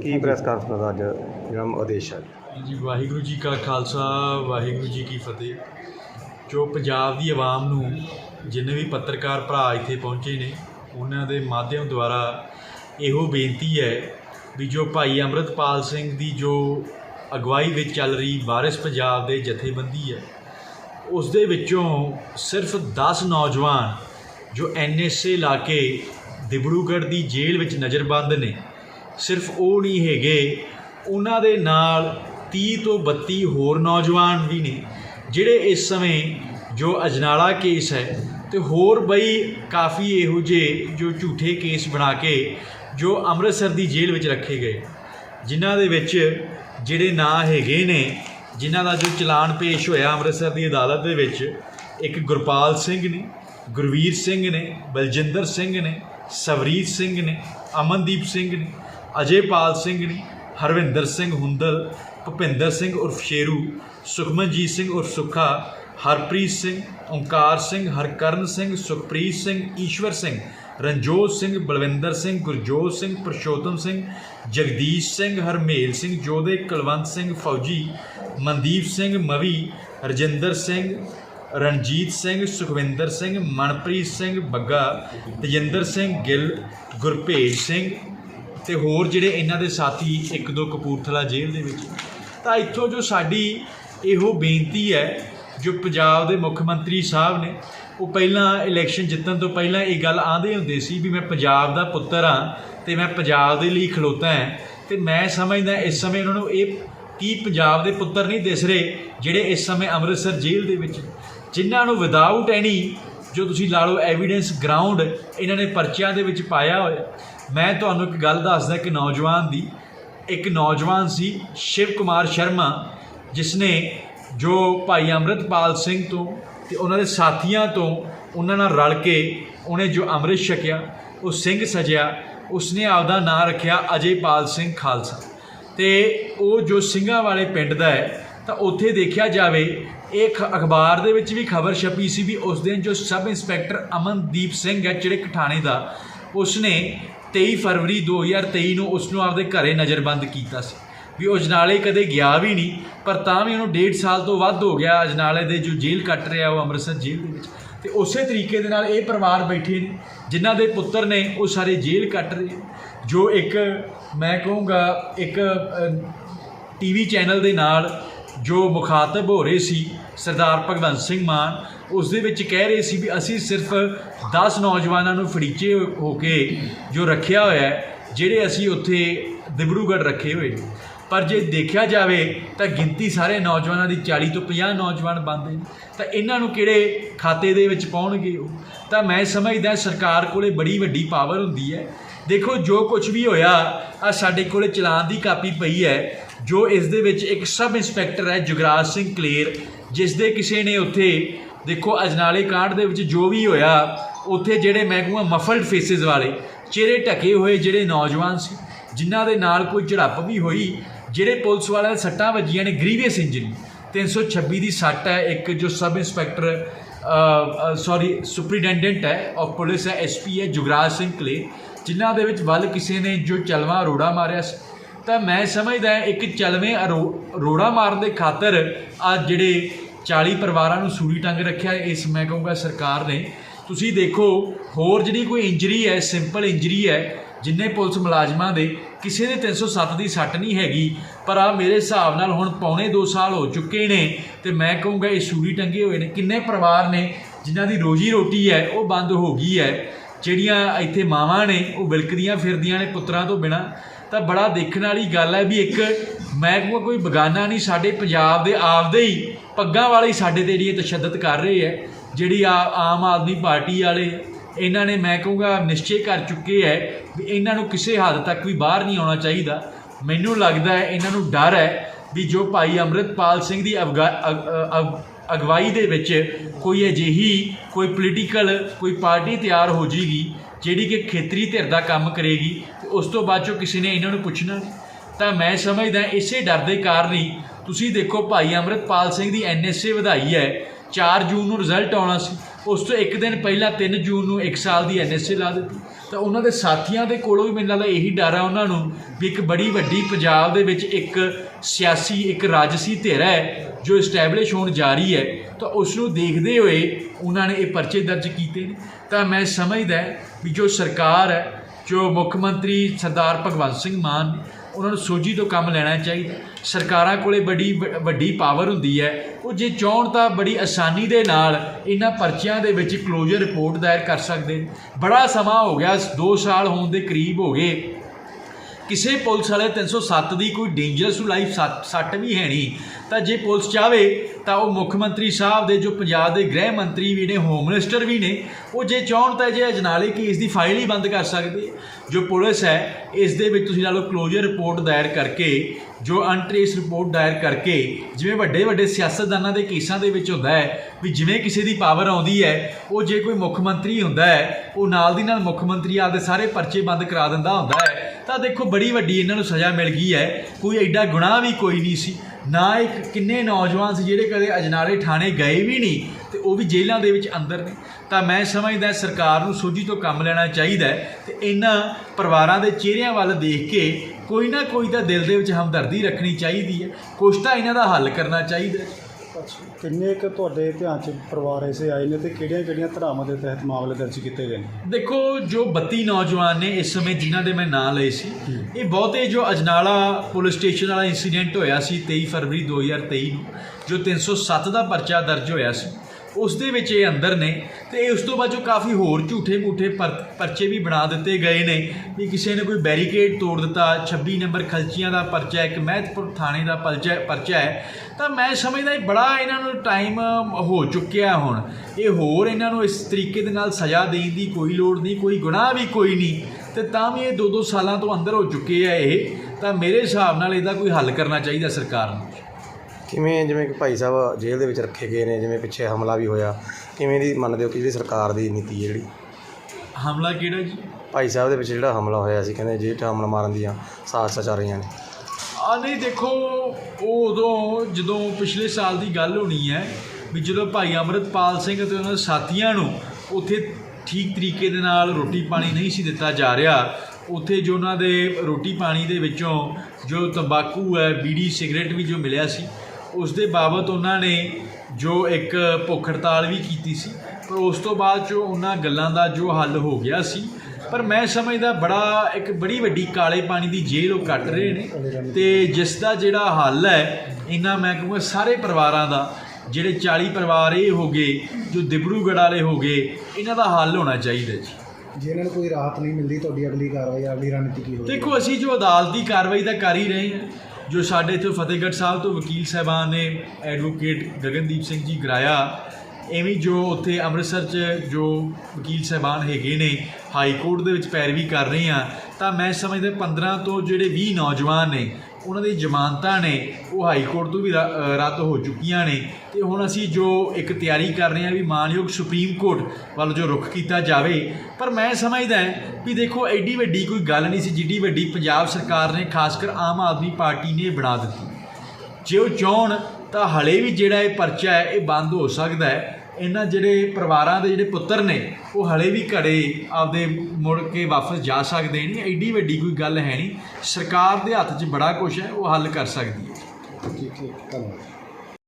ਕੀ press conference ਦਾ ਅੱਜ ਜਿਹੜਾ ਉਦੇਸ਼ ਹੈ? ਜੀ ਵਾਹਿਗੁਰੂ ਜੀ ਕਾ ਖਾਲਸਾ, ਵਾਹਿਗੁਰੂ ਜੀ ਕੀ ਫਤਿਹ। ਜੋ ਪੰਜਾਬ ਦੀ ਆਵਾਮ ਨੂੰ ਜਿੰਨੇ ਵੀ ਪੱਤਰਕਾਰ ਭਰਾ ਇੱਥੇ ਪਹੁੰਚੇ ਨੇ, ਉਹਨਾਂ ਦੇ ਮਾਧਿਅਮ ਦੁਆਰਾ ਇਹੋ ਬੇਨਤੀ ਹੈ ਵੀ ਜੋ ਭਾਈ ਅੰਮ੍ਰਿਤਪਾਲ ਸਿੰਘ ਦੀ ਜੋ ਅਗਵਾਈ ਵਿੱਚ ਚੱਲ ਰਹੀ ਵਾਰਿਸ ਪੰਜਾਬ ਦੇ ਜਥੇਬੰਦੀ ਹੈ, ਉਸ ਦੇ ਵਿੱਚੋਂ ਸਿਰਫ 10 ਨੌਜਵਾਨ ਜੋ ਐਨਐਸਏ ਲਾ ਕੇ ਦਿਬੜੂਗੜ੍ਹ ਦੀ ਜੇਲ੍ਹ ਵਿੱਚ ਨਜ਼ਰਬੰਦ ਨੇ ਸਿਰਫ ਉਹ ਨਹੀਂ ਹੈਗੇ, ਉਹਨਾਂ ਦੇ ਨਾਲ 30 ਤੋਂ 32 ਹੋਰ ਨੌਜਵਾਨ ਵੀ ਨੇ, ਜਿਹੜੇ ਇਸ ਸਮੇਂ ਜੋ ਅਜਨਾਲਾ ਕੇਸ ਹੈ ਤੇ ਹੋਰ ਬਈ ਕਾਫੀ ਇਹੋ ਜਿਹੇ ਜੋ ਝੂਠੇ ਕੇਸ ਬਣਾ ਕੇ ਜੋ ਅੰਮ੍ਰਿਤਸਰ ਦੀ ਜੇਲ੍ਹ ਵਿੱਚ ਰੱਖੇ ਗਏ, ਜਿਨ੍ਹਾਂ ਦੇ ਵਿੱਚ ਜਿਹੜੇ ਨਾਂ ਹੈਗੇ ਨੇ, ਜਿਨ੍ਹਾਂ ਦਾ ਜੋ ਚਲਾਨ ਪੇਸ਼ ਹੋਇਆ ਅੰਮ੍ਰਿਤਸਰ ਦੀ ਅਦਾਲਤ ਦੇ ਵਿੱਚ, ਇੱਕ ਗੁਰਪਾਲ ਸਿੰਘ ਨੇ, ਗੁਰਵੀਰ ਸਿੰਘ ਨੇ, ਬਲਜਿੰਦਰ ਸਿੰਘ ਨੇ, ਸਵਰੀਤ ਸਿੰਘ ਨੇ, ਅਮਨਦੀਪ ਸਿੰਘ ਨੇ ਅਜੇਪਾਲ ਸਿੰਘ ਹਰਵਿੰਦਰ ਸਿੰਘ ਹੁੰਦਲ, ਭੁਪਿੰਦਰ ਸਿੰਘ ਉਰਫ ਸ਼ੇਰੂ, ਸੁਖਮਨਜੀਤ ਸਿੰਘ ਉਰਫ ਸੁੱਖਾ, ਹਰਪ੍ਰੀਤ ਸਿੰਘ, ਓਂਕਾਰ ਸਿੰਘ, ਹਰਕਰਨ ਸਿੰਘ, ਸੁਖਪ੍ਰੀਤ ਸਿੰਘ, ਈਸ਼ਵਰ ਸਿੰਘ, ਰਣਜੋਤ ਸਿੰਘ, ਬਲਵਿੰਦਰ ਸਿੰਘ, ਗੁਰਜੋਤ ਸਿੰਘ, ਪ੍ਰਸ਼ੋਤਮ ਸਿੰਘ, ਜਗਦੀਸ਼ ਸਿੰਘ, ਹਰਮੇਲ ਸਿੰਘ, ਜੋਧੇ, ਕੁਲਵੰਤ ਸਿੰਘ, ਫੌਜੀ, ਮਨਦੀਪ ਸਿੰਘ, ਮਵੀ, ਰਜਿੰਦਰ ਸਿੰਘ, ਰਣਜੀਤ ਸਿੰਘ, ਸੁਖਵਿੰਦਰ ਸਿੰਘ, ਮਨਪ੍ਰੀਤ ਸਿੰਘ ਬੱਗਾ, ਤਜਿੰਦਰ ਸਿੰਘ ਗਿੱਲ ਗੁਰਭੇਜ ਸਿੰਘ ਤੇ ਹੋਰ ਜਿਹੜੇ ਇਹਨਾਂ ਦੇ ਸਾਥੀ ਇੱਕ ਦੋ ਕਪੂਰਥਲਾ ਜੇਲ੍ਹ ਦੇ ਵਿੱਚ, ਤਾਂ ਇੱਥੋਂ ਜੋ ਸਾਡੀ ਇਹੋ ਬੇਨਤੀ ਹੈ, ਜੋ ਪੰਜਾਬ ਦੇ ਮੁੱਖ ਮੰਤਰੀ ਸਾਹਿਬ ਨੇ, ਉਹ ਪਹਿਲਾਂ ਇਲੈਕਸ਼ਨ ਜਿੱਤਣ ਤੋਂ ਪਹਿਲਾਂ ਇਹ ਗੱਲ ਆਂਦੇ ਹੁੰਦੇ ਸੀ ਵੀ ਮੈਂ ਪੰਜਾਬ ਦਾ ਪੁੱਤਰ ਹਾਂ ਤੇ ਮੈਂ ਪੰਜਾਬ ਦੇ ਲਈ ਖਲੋਤਾ ਹਾਂ ਤੇ ਮੈਂ ਸਮਝਦਾ ਇਸ ਸਮੇਂ ਉਹਨਾਂ ਨੂੰ ਇਹ ਕੀ ਪੰਜਾਬ ਦੇ ਪੁੱਤਰ ਨਹੀਂ ਦਿਸ ਰਹੇ ਜਿਹੜੇ ਇਸ ਸਮੇਂ ਅੰਮ੍ਰਿਤਸਰ ਜੇਲ੍ਹ ਦੇ ਵਿੱਚ, ਜਿਨ੍ਹਾਂ ਨੂੰ ਵਿਦਆਊਟ ਐਨੀ ਜੋ ਤੁਸੀਂ ਲਾ ਲਓ ਐਵੀਡੈਂਸ ਗਰਾਊਂਡ ਇਹਨਾਂ ਨੇ ਪਰਚਿਆਂ ਦੇ ਵਿੱਚ ਪਾਇਆ ਹੋਇਆ। ਮੈਂ ਤੁਹਾਨੂੰ ਇੱਕ ਗੱਲ ਦੱਸਦਾ ਕਿ ਨੌਜਵਾਨ ਦੀ। ਇੱਕ ਨੌਜਵਾਨ ਸੀ, ਸ਼ਿਵ ਕੁਮਾਰ ਸ਼ਰਮਾ ਜਿਸ ਨੇ ਜੋ ਭਾਈ ਅੰਮ੍ਰਿਤਪਾਲ ਸਿੰਘ ਤੋਂ ਤੇ ਉਹਨਾਂ ਦੇ ਸਾਥੀਆਂ ਤੋਂ ਉਹਨਾਂ ਨਾਲ ਰਲ ਕੇ ਉਹਨੇ ਜੋ ਅੰਮ੍ਰਿਤ ਛਕਿਆ, ਉਹ ਸਿੰਘ ਸਜਿਆ, ਉਸਨੇ ਆਪਦਾ ਨਾਂ ਰੱਖਿਆ ਅਜੇਪਾਲ ਸਿੰਘ ਖਾਲਸਾ। ਤੇ ਉਹ ਜੋ ਸਿੰਘਾਂ ਵਾਲੇ ਪਿੰਡ ਦਾ ਹੈ ਤਾਂ ਉੱਥੇ ਦੇਖਿਆ ਜਾਵੇ, ਇਹ ਅਖਬਾਰ ਦੇ ਵਿੱਚ ਵੀ ਖਬਰ ਛਪੀ ਸੀ ਵੀ ਉਸ ਦਿਨ ਜੋ ਸਬ ਇੰਸਪੈਕਟਰ ਅਮਨਦੀਪ ਸਿੰਘ ਹੈ ਚਿੜਕ ਠਾਣੇ ਦਾ, ਉਸਨੇ 23 ਫਰਵਰੀ 2023 ਨੂੰ ਉਸ ਨੂੰ ਆਪਦੇ ਘਰੇ ਨਜ਼ਰਬੰਦ ਕੀਤਾ ਸੀ। ਵੀ ਉਹ ਅਜਨਾਲੇ ਕਦੇ ਗਿਆ ਵੀ ਨਹੀਂ, ਪਰ ਤਾਂ ਵੀ ਉਹਨੂੰ 1.5 ਸਾਲ ਤੋਂ ਵੱਧ ਹੋ ਗਿਆ ਅਜਨਾਲੇ ਦੇ ਜੋ ਜੇਲ੍ਹ ਕੱਟ ਰਿਹਾ ਉਹ ਅੰਮ੍ਰਿਤਸਰ ਜੇਲ੍ਹ ਦੇ ਵਿੱਚ। ਤੇ ਉਸੇ ਤਰੀਕੇ ਦੇ ਨਾਲ ਇਹ ਪਰਿਵਾਰ ਬੈਠੇ ਨੇ, ਜਿਨ੍ਹਾਂ ਦੇ ਪੁੱਤਰ ਨੇ ਉਹ ਸਾਰੇ ਜੇਲ੍ਹ ਕੱਟ ਰਹੇ ਜੋ ਇੱਕ, ਮੈਂ ਕਹੂੰਗਾ, ਇੱਕ ਟੀਵੀ ਚੈਨਲ ਦੇ ਨਾਲ ਜੋ ਮੁਖਾਤਬ ਹੋ ਰਹੇ ਸੀ, ਸਰਦਾਰ ਭਗਵੰਤ ਸਿੰਘ ਮਾਨ, ਉਸ ਦੇ ਵਿੱਚ ਕਹਿ ਰਹੇ ਸੀ ਵੀ ਅਸੀਂ ਸਿਰਫ 10 ਨੌਜਵਾਨਾਂ ਨੂੰ ਫੜੀਚੇ ਹੋ ਕੇ ਜੋ ਰੱਖਿਆ ਹੋਇਆ ਹੈ, ਜਿਹੜੇ ਅਸੀਂ ਉੱਥੇ ਦਿਬੜੂਗੜ੍ਹ ਰੱਖੇ ਹੋਏ ਪਰ ਜੇ ਦੇਖਿਆ ਜਾਵੇ ਤਾਂ ਗਿਣਤੀ ਸਾਰੇ ਨੌਜਵਾਨਾਂ ਦੀ 40 ਤੋਂ 50 ਨੌਜਵਾਨ ਬਣਦੇ ਨੇ। ਤਾਂ ਇਹਨਾਂ ਨੂੰ ਕਿਹੜੇ ਖਾਤੇ ਦੇ ਵਿੱਚ ਪਾਉਣਗੇ ਉਹ? ਤਾਂ ਮੈਂ ਸਮਝਦਾ ਸਰਕਾਰ ਕੋਲੇ ਬੜੀ ਵੱਡੀ ਪਾਵਰ ਹੁੰਦੀ ਹੈ। ਦੇਖੋ ਜੋ ਕੁਝ ਵੀ ਹੋਇਆ ਆ ਸਾਡੇ ਕੋਲੇ ਚਲਾਨ ਦੀ ਕਾਪੀ ਪਈ ਹੈ। ਜੋ ਇਸ ਦੇ ਵਿੱਚ ਇੱਕ ਸਬ ਇੰਸਪੈਕਟਰ ਹੈ, ਜੁਗਰਾਜ ਸਿੰਘ ਕਲੇਰ, ਜਿਸ ਦੇ ਕਿਸੇ ਨੇ ਉੱਥੇ, ਦੇਖੋ ਅਜਨਾਲੇ ਕਾਂਡ ਦੇ ਵਿੱਚ ਜੋ ਵੀ ਹੋਇਆ, ਉੱਥੇ ਜਿਹੜੇ ਮੈਂ ਕਹੂੰਗਾ ਮਫਲਡ ਫੇਸਿਸ ਵਾਲੇ, ਚਿਹਰੇ ਢਕੇ ਹੋਏ ਜਿਹੜੇ ਨੌਜਵਾਨ ਸੀ, ਜਿਨ੍ਹਾਂ ਦੇ ਨਾਲ ਕੋਈ ਝੜਪ ਵੀ ਹੋਈ, ਜਿਹੜੇ ਪੁਲਿਸ ਵਾਲਿਆਂ ਦੇ ਸੱਟਾਂ ਵੱਜੀਆਂ ਨੇ ਗ੍ਰੀਵੀਅਸ ਇੰਜਰੀ 326 ਦੀ ਸੱਟ ਹੈ, ਇੱਕ ਜੋ ਸਬ ਇੰਸਪੈਕਟਰ ਸੌਰੀ ਸੁਪਰੀਡੈਂਡੈਂਟ ਹੈ ਆਫ ਪੁਲਿਸ ਹੈ ਐਸਪੀ ਹੈ, ਜੁਗਰਾਜ ਸਿੰਘ ਕਲੇ ਜਿਨ੍ਹਾਂ ਦੇ ਵਿੱਚ ਵੱਲ ਕਿਸੇ ਨੇ ਜੋ ਚਲਵਾ ਰੋੜਾ ਮਾਰਿਆ ਸੀ ਤਾਂ ਮੈਂ ਸਮਝਦਾ ਇੱਕ ਚਲਵੇਂ ਅਰੋ- ਰੋੜਾ ਮਾਰਨ ਦੇ ਖਾਤਰ ਆ ਜਿਹੜੇ 40 ਪਰਿਵਾਰਾਂ ਨੂੰ ਸੂਲੀ ਟੰਗ ਰੱਖਿਆ, ਇਸ ਮੈਂ ਕਹੂੰਗਾ ਸਰਕਾਰ ਨੇ। ਤੁਸੀਂ ਦੇਖੋ, ਹੋਰ ਜਿਹੜੀ ਕੋਈ ਇੰਜਰੀ ਹੈ, ਸਿੰਪਲ ਇੰਜਰੀ ਹੈ, ਜਿੰਨੇ ਪੁਲਿਸ ਮੁਲਾਜ਼ਮਾਂ ਦੇ, ਕਿਸੇ ਦੇ 307 ਦੀ ਸੱਟ ਨਹੀਂ ਹੈਗੀ, ਪਰ ਆ ਮੇਰੇ ਹਿਸਾਬ ਨਾਲ ਹੁਣ ਪੌਣੇ 2 ਸਾਲ ਹੋ ਚੁੱਕੇ ਨੇ ਤੇ ਮੈਂ ਕਹੂੰਗਾ ਇਹ ਸੂਰੀ ਟੰਗੇ ਹੋਏ ਨੇ। ਕਿੰਨੇ ਪਰਿਵਾਰ ਨੇ ਜਿਨ੍ਹਾਂ ਦੀ ਰੋਜੀ ਰੋਟੀ ਹੈ, ਉਹ ਬੰਦ ਹੋ ਗਈ ਹੈ, ਜਿਹੜੀਆਂ ਇੱਥੇ ਮਾਵਾਂ ਨੇ, ਉਹ ਵਿਲਕਦੀਆਂ ਫਿਰਦੀਆਂ ਨੇ ਪੁੱਤਰਾਂ ਤੋਂ ਬਿਨਾ। ਤਾਂ ਬੜਾ ਦੇਖਣ ਵਾਲੀ ਗੱਲ ਹੈ ਵੀ ਇੱਕ ਮੈਂ ਕਹੂੰਗਾ ਕੋਈ ਬਗਾਨਾ ਨਹੀਂ, ਸਾਡੇ ਪੰਜਾਬ ਦੇ ਆਪਦੇ ਹੀ ਪੱਗਾਂ ਵਾਲੇ ਹੀ ਸਾਡੇ ਤੇ ਜਿਹੜੀ ਤਸ਼ੱਦਦ ਕਰ ਰਹੇ ਹੈ, ਜਿਹੜੀ ਆ ਆਮ ਆਦਮੀ ਪਾਰਟੀ ਵਾਲੇ ਇਹਨਾਂ ਨੇ ਮੈਂ ਕਹੂੰਗਾ ਨਿਸ਼ਚੈ ਕਰ ਚੁੱਕੇ ਹੈ ਵੀ ਇਹਨਾਂ ਨੂੰ ਕਿਸੇ ਹੱਦ ਤੱਕ ਵੀ ਬਾਹਰ ਨਹੀਂ ਆਉਣਾ ਚਾਹੀਦਾ। ਮੈਨੂੰ ਲੱਗਦਾ ਹੈ, ਇਹਨਾਂ ਨੂੰ ਡਰ ਹੈ ਵੀ ਜੋ ਭਾਈ ਅੰਮ੍ਰਿਤਪਾਲ ਸਿੰਘ ਦੀ ਅਵਗਾ- ਅਗ- ਅਗਵਾਈ ਦੇ ਵਿੱਚ ਕੋਈ ਅਜਿਹੀ, ਕੋਈ ਪੋਲੀਟੀਕਲ ਕੋਈ ਪਾਰਟੀ ਤਿਆਰ ਹੋ ਜੇਗੀ, ਜਿਹੜੀ ਕਿ ਖੇਤਰੀ ਧਿਰ ਦਾ ਕੰਮ ਕਰੇਗੀ, ਤੇ ਉਸ ਤੋਂ ਬਾਅਦ ਚੋਂ ਕਿਸੇ ਨੇ ਇਹਨਾਂ ਨੂੰ ਪੁੱਛਣਾ ਤਾਂ ਮੈਂ ਸਮਝਦਾ ਇਸੇ ਡਰ ਦੇ ਕਾਰਨ ਹੀ ਤੁਸੀਂ ਦੇਖੋ ਭਾਈ ਅੰਮ੍ਰਿਤਪਾਲ ਸਿੰਘ ਦੀ ਐਨਐਸਏ ਵਧਾਈ ਹੈ। 4 ਜੂਨ ਨੂੰ ਰਿਜ਼ਲਟ ਆਉਣਾ ਸੀ। ਉਸ ਤੋਂ ਇੱਕ ਦਿਨ ਪਹਿਲਾਂ 3 ਜੂਨ ਨੂੰ 1 ਸਾਲ ਦੀ ਐਨਐਸਏ ਲਾ ਦਿੱਤੀ। ਤਾਂ ਉਹਨਾਂ ਦੇ ਸਾਥੀਆਂ ਦੇ ਕੋਲੋਂ ਵੀ ਮੈਨੂੰ ਲੱਗਦਾ ਇਹੀ ਡਰ ਆ ਉਹਨਾਂ ਨੂੰ ਵੀ ਇੱਕ ਬੜੀ ਵੱਡੀ ਪੰਜਾਬ ਦੇ ਵਿੱਚ ਇੱਕ ਸਿਆਸੀ, ਇੱਕ ਰਾਜਸੀ ਧਿਰ ਹੈ ਜੋ ਇਸਟੈਬਲਿਸ਼ ਹੋਣ ਜਾ ਰਹੀ ਹੈ। ਤਾਂ ਉਸ ਨੂੰ ਦੇਖਦੇ ਹੋਏ ਉਹਨਾਂ ਨੇ ਇਹ ਪਰਚੇ ਦਰਜ ਕੀਤੇ ਨੇ। ਤਾਂ ਮੈਂ ਸਮਝਦਾ ਵੀ ਜੋ ਸਰਕਾਰ ਹੈ, ਜੋ ਮੁੱਖ ਮੰਤਰੀ ਸਰਦਾਰ ਭਗਵੰਤ ਸਿੰਘ ਮਾਨ ਉਹਨਾਂ ਨੂੰ ਸੋਝੀ ਤੋਂ ਕੰਮ ਲੈਣਾ ਚਾਹੀਦਾ ਸਰਕਾਰਾਂ ਕੋਲੇ ਬੜੀ ਵ- ਵੱਡੀ ਪਾਵਰ ਹੁੰਦੀ ਹੈ। ਉਹ ਜੇ ਚਾਹਣ ਤਾਂ ਬੜੀ ਆਸਾਨੀ ਦੇ ਨਾਲ ਇਹਨਾਂ ਪਰਚਿਆਂ ਦੇ ਵਿੱਚ ਕਲੋਜ਼ਰ ਰਿਪੋਰਟ ਦਾਇਰ ਕਰ ਸਕਦੇ ਨੇ। ਬੜਾ ਸਮਾਂ ਹੋ ਗਿਆ 2 ਸਾਲ ਹੋਣ ਦੇ ਕਰੀਬ ਹੋ ਗਏ। ਕਿਸੇ ਪੁਲਿਸ ਵਾਲੇ 307 ਦੀ ਕੋਈ ਡੇਂਜਰਸ ਟੂ ਲਾਈਫ ਸੱਟ ਵੀ ਹੈ ਨਹੀਂ, ਤਾਂ ਜੇ ਪੁਲਿਸ ਚਾਵੇ, ਤਾਂ ਉਹ ਮੁੱਖ ਮੰਤਰੀ ਸਾਹਿਬ ਦੇ, ਜੋ ਪੰਜਾਬ ਦੇ ਗ੍ਰਹਿ ਮੰਤਰੀ ਵੀ ਨੇ ਹੋਮ ਮਿਨਿਸਟਰ ਵੀ ਨੇ, ਉਹ ਜੇ ਚਾਹਣ ਤਾਂ ਜੇ ਅਜਨਾਲੇ ਕੇਸ ਦੀ ਫਾਈਲ ਹੀ ਬੰਦ ਕਰ ਸਕਦੇ ਜੋ ਪੁਲਿਸ ਹੈ, ਇਸ ਦੇ ਵਿੱਚ ਤੁਸੀਂ ਲਾ ਲਓ ਕਲੋਜ਼ਰ ਰਿਪੋਰਟ ਦਾਇਰ ਕਰਕੇ ਜੋ ਅਨਟ੍ਰੇਸ ਰਿਪੋਰਟ ਦਾਇਰ ਕਰਕੇ ਜਿਵੇਂ ਵੱਡੇ ਵੱਡੇ ਸਿਆਸਤਦਾਨਾਂ ਦੇ ਕੇਸਾਂ ਦੇ ਵਿੱਚ ਹੁੰਦਾ ਹੈ ਵੀ ਜਿਵੇਂ ਕਿਸੇ ਦੀ ਪਾਵਰ ਆਉਂਦੀ ਹੈ, ਉਹ ਜੇ ਕੋਈ ਮੁੱਖ ਮੰਤਰੀ ਹੁੰਦਾ ਹੈ, ਉਹ ਨਾਲ ਦੀ ਨਾਲ ਮੁੱਖ ਮੰਤਰੀ ਆਪਦੇ ਸਾਰੇ ਪਰਚੇ ਬੰਦ ਕਰਾ ਦਿੰਦਾ ਹੁੰਦਾ ਹੈ। ਤਾਂ ਦੇਖੋ ਬੜੀ ਵੱਡੀ ਇਹਨਾਂ ਨੂੰ ਸਜ਼ਾ ਮਿਲ ਗਈ ਹੈ। ਕੋਈ ਐਡਾ ਗੁਨਾਹ ਵੀ ਕੋਈ ਨਹੀਂ ਸੀ। ਨਾ ਇੱਕ ਕਿੰਨੇ ਨੌਜਵਾਨ ਸੀ ਜਿਹੜੇ ਕਦੇ ਅਜਨਾਲੇ ਥਾਣੇ ਗਏ ਵੀ ਨਹੀਂ ਤੇ ਉਹ ਵੀ ਜੇਲ੍ਹਾਂ ਦੇ ਵਿੱਚ ਅੰਦਰ ਨੇ। ਤਾਂ ਮੈਂ ਸਮਝਦਾ ਸਰਕਾਰ ਨੂੰ ਸੋਝੀ ਤੋਂ ਕੰਮ ਲੈਣਾ ਚਾਹੀਦਾ ਹੈ ਤੇ ਇਹਨਾਂ ਪਰਿਵਾਰਾਂ ਦੇ ਚਿਹਰਿਆਂ ਵੱਲ ਦੇਖ ਕੇ ਕੋਈ ਨਾ ਕੋਈ ਤਾਂ ਦਿਲ ਦੇ ਵਿੱਚ ਹਮਦਰਦੀ ਰੱਖਣੀ ਚਾਹੀਦੀ ਹੈ। ਕੁਛ ਤਾਂ ਇਹਨਾਂ ਦਾ ਹੱਲ ਕਰਨਾ ਚਾਹੀਦਾ ਕਿੰਨੇ ਕੁ ਤੁਹਾਡੇ ਧਿਆਨ 'ਚ ਪਰਿਵਾਰ ਐਸੇ ਆਏ ਨੇ ਤੇ ਕਿਹੜੀਆਂ ਕਿਹੜੀਆਂ ਧਾਰਾਵਾਂ ਦੇ ਤਹਿਤ ਮਾਮਲੇ ਦਰਜ ਕੀਤੇ ਗਏ ਨੇ? ਦੇਖੋ ਜੋ 32 ਨੌਜਵਾਨ ਨੇ ਇਸ ਸਮੇਂ ਜਿਨ੍ਹਾਂ ਦੇ ਮੈਂ ਨਾਂ ਲਏ ਸੀ ਇਹ ਬਹੁਤੇ ਜੋ ਅਜਨਾਲਾ ਪੁਲਿਸ ਸਟੇਸ਼ਨ ਵਾਲਾ ਇਨਸੀਡੈਂਟ ਹੋਇਆ ਸੀ 23 ਫਰਵਰੀ 2023 ਨੂੰ ਜੋ 307 ਦਾ ਪਰਚਾ ਦਰਜ ਹੋਇਆ ਸੀ। ਉਸ ਦੇ ਵਿੱਚ ਇਹ ਅੰਦਰ ਨੇ ਤੇ ਉਸ ਤੋਂ ਬਾਅਦ ਜੋ ਕਾਫੀ ਹੋਰ ਝੂਠੇ ਮੂਠੇ ਪਰਚੇ ਵੀ ਬਣਾ ਦਿੱਤੇ ਗਏ ਨੇ ਵੀ ਕਿਸੇ ਨੇ ਕੋਈ ਬੈਰੀਕੇਡ ਤੋੜ ਦਿੱਤਾ 26 ਨੰਬਰ ਖਲਚੀਆਂ ਦਾ ਪਰਚਾ ਇੱਕ ਮਹਿਤਪੁਰ ਥਾਣੇ ਦਾ ਪਰਚਾ ਪਰਚਾ ਹੈ, ਤਾਂ ਮੈਂ ਸਮਝਦਾ ਇਹ ਬੜਾ ਇਹਨਾਂ ਨੂੰ ਟਾਈਮ ਹੋ ਚੁੱਕਿਆ ਹੁਣ। ਇਹ ਹੋਰ ਇਹਨਾਂ ਨੂੰ ਇਸ ਤਰੀਕੇ ਦੇ ਨਾਲ ਸਜ਼ਾ ਦੇਣ ਦੀ ਕੋਈ ਲੋੜ ਨਹੀਂ, ਕੋਈ ਗੁਨਾਹ ਵੀ ਕੋਈ ਨਹੀਂ, ਤੇ ਤਾਂ ਵੀ ਇਹ 2-2 ਸਾਲਾਂ ਤੋਂ ਅੰਦਰ ਹੋ ਚੁੱਕੇ ਆ ਇਹ, ਤਾਂ ਮੇਰੇ ਹਿਸਾਬ ਨਾਲ ਇਹਦਾ ਕੋਈ ਹੱਲ ਕਰਨਾ ਚਾਹੀਦਾ ਸਰਕਾਰ ਨੂੰ। ਕਿਵੇਂ ਜਿਵੇਂ ਕਿ ਭਾਈ ਸਾਹਿਬ ਜੇਲ੍ਹ ਦੇ ਵਿੱਚ ਰੱਖੇ ਗਏ ਨੇ ਜਿਵੇਂ ਪਿੱਛੇ ਹਮਲਾ ਵੀ ਹੋਇਆ ਕਿਵੇਂ ਦੀ ਮੰਨਦੇ ਹੋ ਕਿ ਜਿਹੜੀ ਸਰਕਾਰ ਦੀ ਨੀਤੀ ਹੈ ਜਿਹੜੀ? ਹਮਲਾ ਕਿਹੜਾ ਜੀ? ਭਾਈ ਸਾਹਿਬ ਦੇ ਵਿੱਚ ਜਿਹੜਾ ਹਮਲਾ ਹੋਇਆ ਸੀ ਕਹਿੰਦੇ ਜੇਲ੍ਹ 'ਚ ਹਮਲਾ ਮਾਰਨ ਦੀਆਂ ਸਾਜ਼ਿਸ਼ਾਂ ਚੱਲ ਰਹੀਆਂ ਨੇ। ਆ ਨਹੀਂ ਦੇਖੋ ਉਹ ਉਦੋਂ ਜਦੋਂ ਪਿਛਲੇ ਸਾਲ ਦੀ ਗੱਲ ਹੋਣੀ ਹੈ ਵੀ ਜਦੋਂ ਭਾਈ ਅਮਰਤਪਾਲ ਸਿੰਘ ਅਤੇ ਉਹਨਾਂ ਦੇ ਸਾਥੀਆਂ ਨੂੰ ਉੱਥੇ ਠੀਕ ਤਰੀਕੇ ਦੇ ਨਾਲ ਰੋਟੀ ਪਾਣੀ ਨਹੀਂ ਸੀ ਦਿੱਤਾ ਜਾ ਰਿਹਾ ਉੱਥੇ ਜੋ ਉਹਨਾਂ ਦੇ ਰੋਟੀ ਪਾਣੀ ਦੇ ਵਿੱਚੋਂ ਜੋ ਤੰਬਾਕੂ ਹੈ ਬੀੜੀ ਸਿਗਰਟ ਵੀ ਜੋ ਮਿਲਿਆ ਸੀ ਉਸ ਦੇ ਬਾਬਤ ਉਹਨਾਂ ਨੇ ਜੋ ਇੱਕ ਭੁੱਖ ਹੜਤਾਲ ਵੀ ਕੀਤੀ ਸੀ ਪਰ ਉਸ ਤੋਂ ਬਾਅਦ ਜੋ ਉਹਨਾਂ ਗੱਲਾਂ ਦਾ ਜੋ ਹੱਲ ਹੋ ਗਿਆ ਸੀ ਪਰ ਮੈਂ ਸਮਝਦਾ ਬੜਾ ਇੱਕ ਬੜੀ ਵੱਡੀ ਕਾਲੇ ਪਾਣੀ ਦੀ ਜੇਲ੍ਹ ਉਹ ਕੱਟ ਰਹੇ ਨੇ ਤੇ ਜਿਸ ਦਾ ਜਿਹੜਾ ਹੱਲ ਹੈ ਇਹਨਾਂ ਮੈਂ ਕਹੂੰਗਾ ਸਾਰੇ ਪਰਿਵਾਰਾਂ ਦਾ ਜਿਹੜੇ 40 ਪਰਿਵਾਰ ਇਹ ਹੋ ਗਏ ਜੋ ਦਿਬੜੂਗੜ ਵਾਲੇ ਹੋ ਗਏ ਇਹਨਾਂ ਦਾ ਹੱਲ ਹੋਣਾ ਚਾਹੀਦਾ ਜੀ। ਜੇ ਇਹਨਾਂ ਨੂੰ ਕੋਈ ਰਾਹਤ ਨਹੀਂ ਮਿਲਦੀ ਤੁਹਾਡੀ ਅਗਲੀ ਕਾਰਵਾਈ ਅਗਲੀ ਰਣਨੀਤੀ ਕੀ ਹੋਵੇਗੀ? ਦੇਖੋ ਅਸੀਂ ਜੋ ਅਦਾਲਤੀ ਕਾਰਵਾਈ ਤਾਂ ਕਰ ਹੀ ਰਹੇ ਹਾਂ ਜੋ ਸਾਡੇ ਇੱਥੇ ਫਤਿਹਗੜ੍ਹ ਸਾਹਿਬ ਤੋਂ ਵਕੀਲ ਸਾਹਿਬਾਨ ਨੇ ਐਡਵੋਕੇਟ ਗਗਨਦੀਪ ਸਿੰਘ ਜੀ ਗਰਾਇਆ, ਐਵੇਂ ਜੋ ਉੱਥੇ ਅੰਮ੍ਰਿਤਸਰ 'ਚ ਜੋ ਵਕੀਲ ਸਾਹਿਬਾਨ ਹੈਗੇ ਨੇ, ਹਾਈ ਕੋਰਟ ਦੇ ਵਿੱਚ ਪੈਰਵੀ ਕਰ ਰਹੇ ਆ, ਤਾਂ ਮੈਂ ਸਮਝਦਾ 15 ਤੋਂ ਜਿਹੜੇ 20 ਨੌਜਵਾਨ ਨੇ ਉਹਨਾਂ ਦੀ ਜ਼ਮਾਨਤਾਂ ਨੇ, ਉਹ ਹਾਈ ਕੋਰਟ ਤੋਂ ਵੀ ਰੱਦ ਹੋ ਚੁੱਕੀਆਂ ਨੇ ਤੇ ਹੁਣ ਅਸੀਂ ਜੋ ਇੱਕ ਤਿਆਰੀ ਕਰ ਰਹੇ ਹਾਂ ਵੀ ਮਾਨਯੋਗ ਸੁਪਰੀਮ ਕੋਰਟ ਵੱਲ ਜੋ ਰੁਖ ਕੀਤਾ ਜਾਵੇ, ਪਰ ਮੈਂ ਸਮਝਦਾ ਵੀ ਦੇਖੋ ਐਡੀ ਵੱਡੀ ਕੋਈ ਗੱਲ ਨਹੀਂ ਸੀ ਜਿੱਡੀ ਵੱਡੀ ਪੰਜਾਬ ਸਰਕਾਰ ਨੇ ਖਾਸ ਕਰ ਆਮ ਆਦਮੀ ਪਾਰਟੀ ਨੇ ਬਣਾ ਦਿੱਤੀ। ਜੇ ਉਹ ਚਾਹਣ ਤਾਂ ਹਲੇ ਵੀ ਜਿਹੜਾ ਇਹ ਪਰਚਾ ਹੈ, ਇਹ ਬੰਦ ਹੋ ਸਕਦਾ ਹੈ। ਇਹਨਾਂ ਜਿਹੜੇ ਪਰਿਵਾਰਾਂ ਦੇ ਜਿਹੜੇ ਪੁੱਤਰ ਨੇ, ਉਹ ਹਲੇ ਵੀ ਘੜੇ ਆਪਦੇ ਮੁੜ ਕੇ ਵਾਪਸ ਜਾ ਸਕਦੇ ਨੇ, ਐਡੀ ਵੱਡੀ ਕੋਈ ਗੱਲ ਹੈ ਨਹੀਂ। ਸਰਕਾਰ ਦੇ ਹੱਥ 'ਚ ਬੜਾ ਕੁਝ ਹੈ, ਉਹ ਹੱਲ ਕਰ ਸਕਦੀ ਹੈ। ਠੀਕ ਠੀਕ, ਧੰਨਵਾਦ।